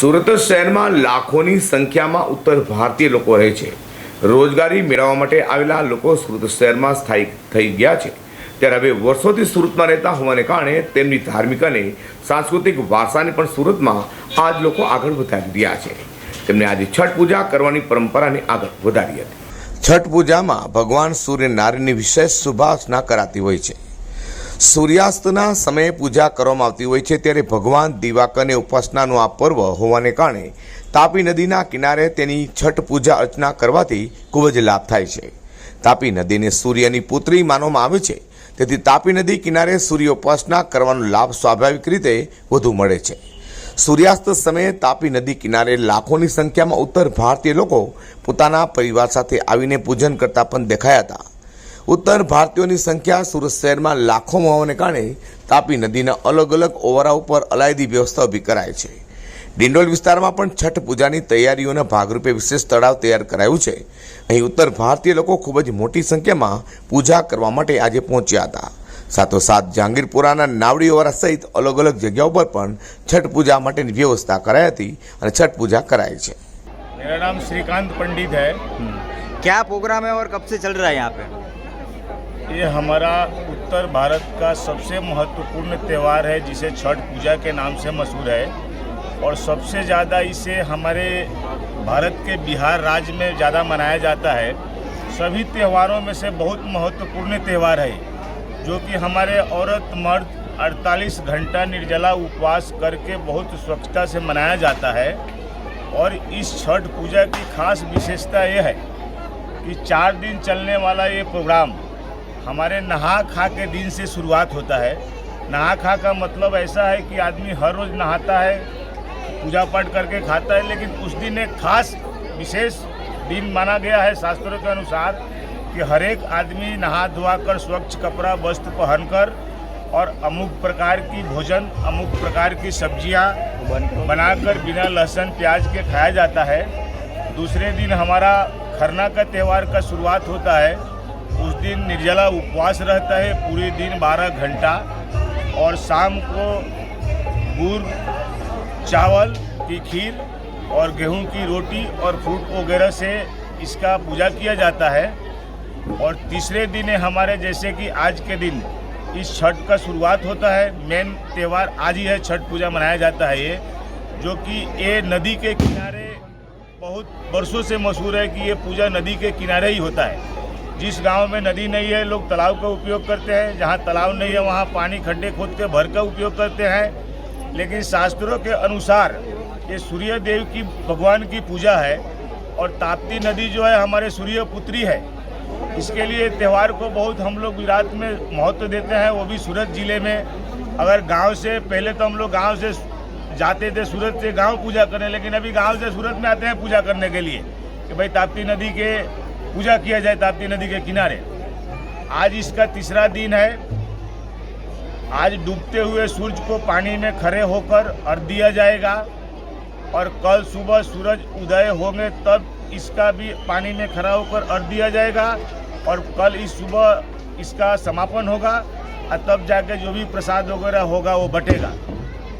સુરત શહેરમાં લાખોની સંખ્યામાં ઉત્તર ભારતીય લોકો રહે છે. રોજગારી મેળવવા માટે આવેલા લોકો સુરત શહેરમાં સ્થાયી થઈ ગયા છે. ત્યારે હવે વર્ષોથી સુરતમાં રહેતા હોવાને કારણે તેમની ધાર્મિક અને સાંસ્કૃતિક વારસાને પણ સુરતમાં આ જ લોકો આગળ વધારી રહ્યા છે. તેમણે આજે છઠ પૂજા કરવાની પરંપરાને આગળ વધારી હતી. છઠ પૂજામાં ભગવાન સૂર્યનારાયણની વિશેષ શુભાસના કરાતી હોય છે. સૂર્યાસ્તના સમયે પૂજા કરવામાં આવતી હોય છે ત્યારે ભગવાન દિવાકરને ઉપાસનાનું આ પર્વ હોવાને કારણે તાપી નદીના કિનારે તેની છઠ પૂજા અર્ચના કરવાથી ખૂબ જ લાભ થાય છે. તાપી નદીને સૂર્યની પુત્રી માનવામાં આવે છે. તેથી તાપી નદી કિનારે સૂર્ય ઉપાસના કરવાનો લાભ સ્વાભાવિક રીતે વધુ મળે છે. સૂર્યાસ્ત સમયે તાપી નદી કિનારે લાખોની સંખ્યામાં ઉત્તર ભારતીય લોકો પોતાના પરિવાર સાથે આવીને પૂજન કરતા પણ દેખાયા હતા. ઉત્તર ભારતીયોની સંખ્યા સુરત શહેરમાં લાખોમાં હોવાને કારણે તાપી નદીના અલગ અલગ ઓવરા ઉપર અલાયદી વ્યવસ્થા ઊભી કરાય છે. ડિંડોલ વિસ્તારમાં પણ છઠ પૂજાની તૈયારીઓના ભાગરૂપે વિશેષ તળાવ તૈયાર કરાયું છે. અહીં ઉત્તર ભારતીય લોકો ખૂબ જ મોટી સંખ્યામાં પૂજા કરવા માટે આજે પહોંચ્યા હતા. સાથોસાથ જહાંગીરપુરાના નાવડીઓવાળા સહિત અલગ અલગ જગ્યાઓ પર પણ છઠ પૂજા માટેની વ્યવસ્થા કરાઈ હતી અને છઠ પૂજા કરાઈ છે. મેરા નામ શ્રીકાંત પંડિત હૈ ક્યા પ્રોગ્રામ હૈ ઓર કબ સે ચલ રહા હૈ યહાં પે ये हमारा उत्तर भारत का सबसे महत्वपूर्ण त्यौहार है, जिसे छठ पूजा के नाम से मशहूर है। और सबसे ज़्यादा इसे हमारे भारत के बिहार राज्य में ज़्यादा मनाया जाता है। सभी त्योहारों में से बहुत महत्वपूर्ण त्यौहार है, जो कि हमारे औरत मर्द 48 घंटा निर्जला उपवास करके बहुत स्वच्छता से मनाया जाता है। और इस छठ पूजा की खास विशेषता यह है कि चार दिन चलने वाला ये प्रोग्राम हमारे नहा खा के दिन से शुरुआत होता है। नहा खा का मतलब ऐसा है कि आदमी हर रोज़ नहाता है, पूजा पाठ करके खाता है, लेकिन उस दिन एक खास विशेष दिन माना गया है शास्त्रों के अनुसार कि हर एक आदमी नहा धोआ कर स्वच्छ कपड़ा, वस्त्र पहनकर और अमुक प्रकार की भोजन, अमुक प्रकार की सब्ज़ियाँ बनाकर बिना लहसुन, प्याज के खाया जाता है। दूसरे दिन हमारा खरना का त्यौहार का शुरुआत होता है। उस दिन निर्जला उपवास रहता है, पूरे दिन 12 घंटा। और शाम को गुड़ चावल की खीर और गेहूँ की रोटी और फ्रूट वगैरह से इसका पूजा किया जाता है। और तीसरे दिन है हमारे, जैसे कि आज के दिन, इस छठ का शुरुआत होता है। मेन त्यौहार आज ही है, छठ पूजा मनाया जाता है ये, जो कि ये नदी के किनारे बहुत वर्षों से मशहूर है कि ये पूजा नदी के किनारे ही होता है। जिस गाँव में नदी नहीं है, लोग तालाब का उपयोग करते हैं। जहाँ तालाब नहीं है, वहाँ पानी खड्डे खोद के भर का उपयोग करते हैं। लेकिन शास्त्रों के अनुसार ये सूर्य देव की, भगवान की पूजा है और ताप्ती नदी जो है, हमारे सूर्य पुत्री है। इसके लिए त्यौहार को बहुत हम लोग गुजरात में महत्व देते हैं, वो भी सूरत ज़िले में। अगर गाँव से, पहले तो हम लोग गाँव से जाते थे सूरत से, गाँव पूजा करने, लेकिन अभी गाँव से सूरत में आते हैं पूजा करने के लिए कि भाई ताप्ती नदी के पूजा किया जाए ताप्ती नदी के किनारे। आज इसका तीसरा दिन है। आज डूबते हुए सूरज को पानी में खड़े होकर अर्घ दिया जाएगा और कल सुबह सूरज उदय होंगे तब इसका भी पानी में खड़ा होकर अर्घ दिया जाएगा और कल इस सुबह इसका समापन होगा और तब जाके जो भी प्रसाद वगैरह होगा वो बटेगा।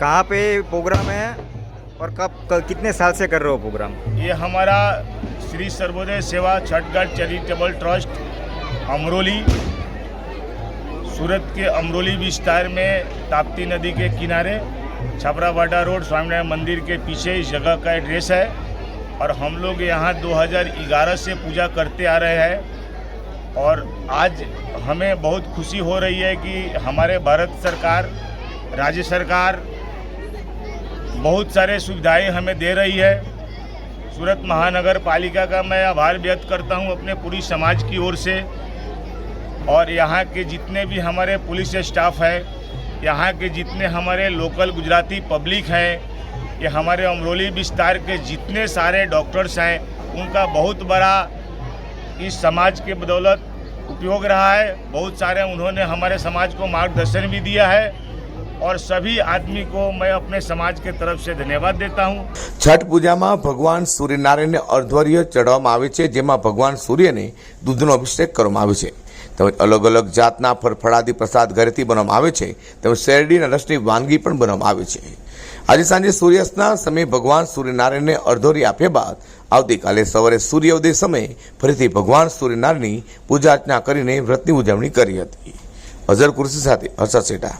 कहाँ पे प्रोग्राम है और कब कितने साल से कर रहे हो प्रोग्राम? ये हमारा श्री सर्वोदय सेवा छठगढ़ चैरिटेबल ट्रस्ट, अमरोली। सूरत के अमरोली विस्तार में ताप्ती नदी के किनारे छपरा बाटा रोड स्वामीनारायण मंदिर के पीछे इस जगह का एड्रेस है और हम लोग यहाँ 2011 से पूजा करते आ रहे हैं और आज हमें बहुत खुशी हो रही है कि हमारे भारत सरकार, राज्य सरकार बहुत सारे सुविधाएँ हमें दे रही है। सूरत महानगर पालिका का मैं आभार व्यक्त करता हूँ अपने पूरी समाज की ओर से। और यहाँ के जितने भी हमारे पुलिस स्टाफ है, यहाँ के जितने हमारे लोकल गुजराती पब्लिक हैं, ये हमारे अमरोली विस्तार के जितने सारे डॉक्टर्स हैं, उनका बहुत बड़ा इस समाज के बदौलत उपयोग रहा है। बहुत सारे उन्होंने हमारे समाज को मार्गदर्शन भी दिया है। और सभी आदमी को मैं अपने समाज के तरफ से धन्यवाद देता हूँ છઠ પૂજામાં ભગવાન સૂર્યનારાયણને અર્ધ્વર્ય ચડાવવામાં આવે છે જેમાં ભગવાન સૂર્યને દૂધનો અભિષેક કરવામાં આવે છે તેમજ અલગ અલગ જાતના ફળફળાદી પ્રસાદ ઘરેથી બનાવવામાં આવે છે તેમજ શેરડીના રસની વાનગી પણ બનાવવામાં આવે છે આજે સાંજે સૂર્યાસ્તના સમયે ભગવાન સૂર્યનારાયણને અર્ધોરી આપ્યા બાદ આવતીકાલે સવારે સૂર્યોદય સમયે ફરીથી ભગવાન સૂર્યનારાયણની પૂજા અર્ચના કરીને વ્રતની ઉજવણી કરી હતી અઝર કુર્સી સાથે હર્ષદ શેઠા